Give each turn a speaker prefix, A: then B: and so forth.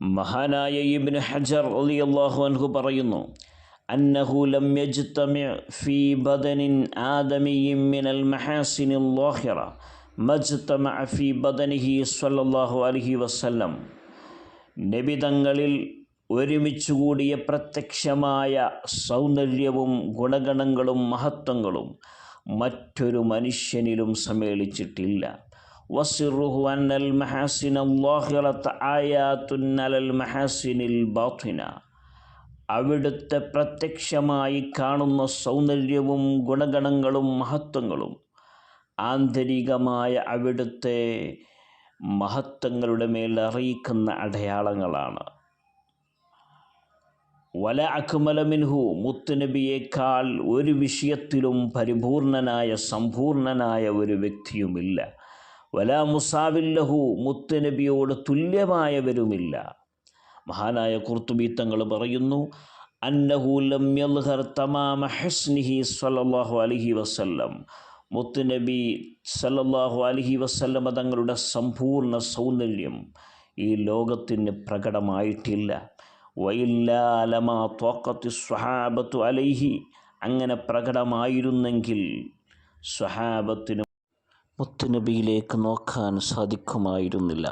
A: മഹാനായ ഇബ്നു ഹജർ അലി അള്ളാഹു അൻഹു പറയുന്നു അന്നഹു ലം യജ്തമി ഫീ മിനൽ മഹാസിനിൽ ലാഹിറ മജ്തമഅ ഫീ ബദനിഹി സല്ലല്ലാഹു നബിതങ്ങളിൽ ഒരുമിച്ചുകൂടിയ പ്രത്യക്ഷമായ സൗന്ദര്യവും ഗുണഗണങ്ങളും മഹത്വങ്ങളും മറ്റൊരു മനുഷ്യനിലും സമ്മേളിച്ചിട്ടില്ല. വസിറുഹു أن المحاسن الظاهرة آيات على المحاسن الباطنة അവിടുത്തെ പ്രത്യക്ഷമായി കാണുന്ന സൗന്ദര്യവും ഗുണഗണങ്ങളും മഹത്വങ്ങളും ആന്തരികമായ അവിടുത്തെ മഹത്വങ്ങളുടെ മേൽ അറിയിക്കുന്ന അടയാളങ്ങളാണ്. വല അക്മലമിൻഹു മുത്തുനബിയേക്കാൾ ഒരു വിഷയത്തിലും പരിപൂർണനായ സമ്പൂർണനായ ഒരു വ്യക്തിയുമില്ല. വല മുസാവില്ലഹു മുത്തുനബിയോട് തുല്യമായവരുമില്ല. മഹാനായ കുർത്തുബി തങ്ങൾ പറയുന്നു സല്ലല്ലാഹു അലൈഹി വസല്ലം. മുത്തുനബി സല്ലല്ലാഹു അലൈഹി വസല്ലമ തങ്ങളുടെ സമ്പൂർണ സൗന്ദര്യം ഈ ലോകത്തിന് പ്രകടമായിട്ടില്ല. വയില്ലാലമാ തോക്കത്തി സ്വഹാബത്തു അലൈഹി അങ്ങനെ പ്രകടമായിരുന്നെങ്കിൽ സ്വഹാബത്തിന് മുത്തുനബിയിലേക്ക് നോക്കാൻ സാധിക്കുമായിരുന്നില്ല.